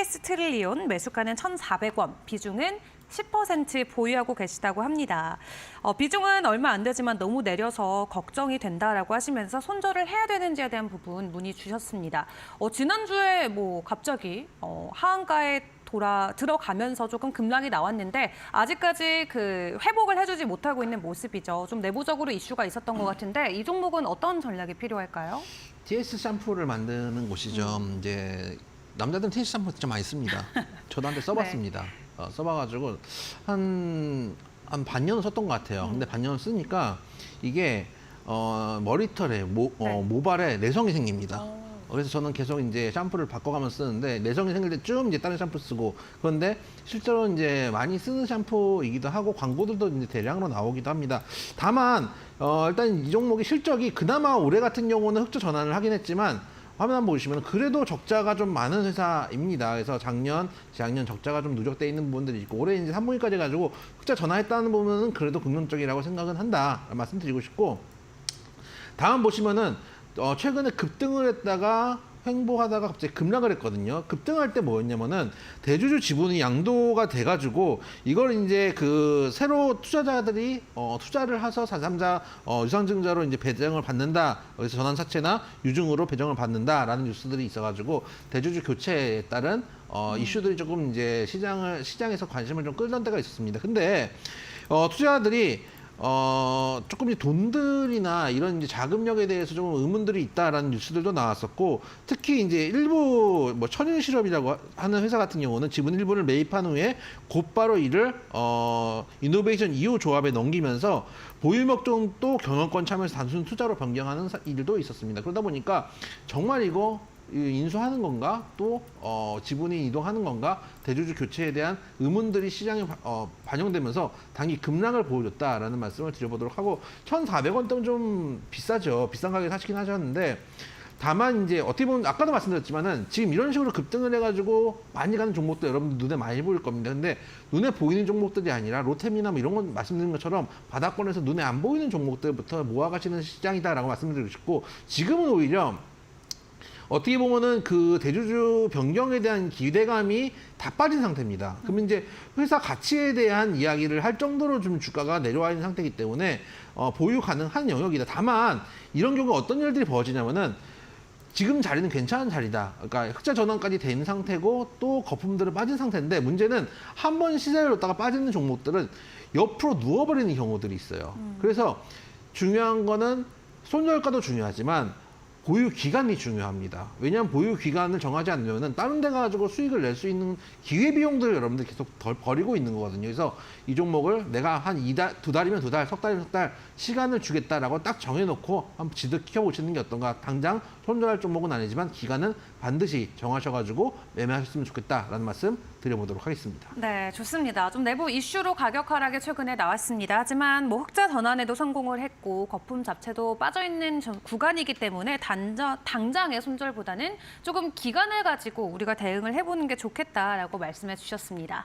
TS 트릴리온 매수가는 1,400원, 비중은 10% 보유하고 계시다고 합니다. 어, 비중은 얼마 안 되지만 너무 내려서 걱정이 된다라고 하시면서 손절을 해야 되는지에 대한 부분 문의 주셨습니다. 어, 지난주에 뭐 갑자기 어, 하한가에 돌아 들어가면서 조금 급락이 나왔는데 아직까지 그 회복을 해주지 못하고 있는 모습이죠. 좀 내부적으로 이슈가 있었던 것 같은데 이 종목은 어떤 전략이 필요할까요? TS 샴푸를 만드는 곳이죠. 음. 이제 남자들은 TS 샴푸 진짜 많이 씁니다. 저도 써봤습니다. 네. 어, 써봐가지고 한, 한 반년 썼던 것 같아요. 음. 근데 반년 쓰니까 이게 어, 머리털에 모, 어, 네. 모발에 내성이 생깁니다. 어. 그래서 저는 계속 이제 샴푸를 바꿔가면서 쓰는데 내성이 생길 때쯤 이제 다른 샴푸 쓰고 그런데 실제로 이제 많이 쓰는 샴푸이기도 하고 광고들도 이제 대량으로 나오기도 합니다. 다만 어 일단 이 종목의 실적이 그나마 올해 같은 경우는 흑자 전환을 하긴 했지만 화면 한번 보시면 그래도 적자가 좀 많은 회사입니다. 그래서 작년, 재작년 적자가 좀 누적돼 있는 부분들이 있고 올해 이제 3분기까지 가지고 흑자 전환했다는 부분은 그래도 긍정적이라고 생각은 한다 말씀드리고 싶고 다음 보시면은 어, 최근에 급등을 했다가 횡보하다가 갑자기 급락을 했거든요. 급등할 때 뭐였냐면은 대주주 지분이 양도가 돼가지고 이걸 이제 그 새로 투자자들이 어, 투자를 해서 사삼자 어, 유상증자로 이제 배정을 받는다. 그래서 전환사채나 유증으로 배정을 받는다라는 뉴스들이 있어가지고 대주주 교체에 따른 어, 이슈들이 조금 이제 시장을 시장에서 관심을 좀 끌던 때가 있었습니다. 근데 어, 투자자들이 어, 조금 이제 돈들이나 이런 이제 자금력에 대해서 좀 의문들이 있다라는 뉴스들도 나왔었고, 특히 이제 일부 뭐 천연 실업이라고 하는 회사 같은 경우는 지분 일부를 매입한 후에 곧바로 이를 어, 이노베이션 2호 조합에 넘기면서 보유 목적도 경영권 참여해서 단순 투자로 변경하는 사- 일도 있었습니다. 그러다 보니까 정말 이거 이 인수하는 건가? 또 어, 지분이 이동하는 건가? 대주주 교체에 대한 의문들이 시장에 바- 어, 반영되면서 당기 급락을 보여줬다라는 말씀을 드려보도록 하고 1,400원 때는 좀 비싸죠. 비싼 가격에 사시긴 하셨는데 다만 이제 어떻게 보면 아까도 말씀드렸지만은 지금 이런 식으로 급등을 해가지고 많이 가는 종목도 여러분들 눈에 많이 보일 겁니다. 근데 눈에 보이는 종목들이 아니라 로템이나 뭐 이런 건 말씀드린 것처럼 바닥권에서 눈에 안 보이는 종목들부터 모아가시는 시장이다라고 말씀드리고 싶고 지금은 오히려 어떻게 보면은 그 대주주 변경에 대한 기대감이 다 빠진 상태입니다. 그러면 이제 회사 가치에 대한 이야기를 할 정도로 좀 주가가 내려와 있는 상태이기 때문에 어, 보유 가능한 영역이다. 다만 이런 경우가 어떤 일들이 벌어지냐면은 지금 자리는 괜찮은 자리다. 그러니까 흑자 전환까지 된 상태고 또 거품들은 빠진 상태인데 문제는 한 번 시세를 놓다가 빠지는 종목들은 옆으로 누워버리는 경우들이 있어요. 그래서 중요한 거는 손절가도 중요하지만 보유 기간이 중요합니다. 왜냐하면 보유 기간을 정하지 않으면은 다른 데 가지고 수익을 낼 수 있는 기회 비용들을 여러분들 계속 덜 버리고 있는 거거든요. 그래서 이 종목을 내가 한 이달, 두 달이면 두 달, 석 달이면 석 달 시간을 주겠다라고 딱 정해놓고 한번 지득켜 보시는 게 어떤가. 당장 손절할 종목은 아니지만 기간은 반드시 정하셔가지고 매매하셨으면 좋겠다라는 말씀 드려보도록 하겠습니다. 네, 좋습니다. 좀 내부 이슈로 가격 하락이 최근에 나왔습니다. 하지만 뭐 흑자 전환에도 성공을 했고 거품 자체도 빠져 있는 저- 구간이기 때문에 단저, 당장의 손절보다는 조금 기간을 가지고 우리가 대응을 해보는 게 좋겠다라고 말씀해 주셨습니다.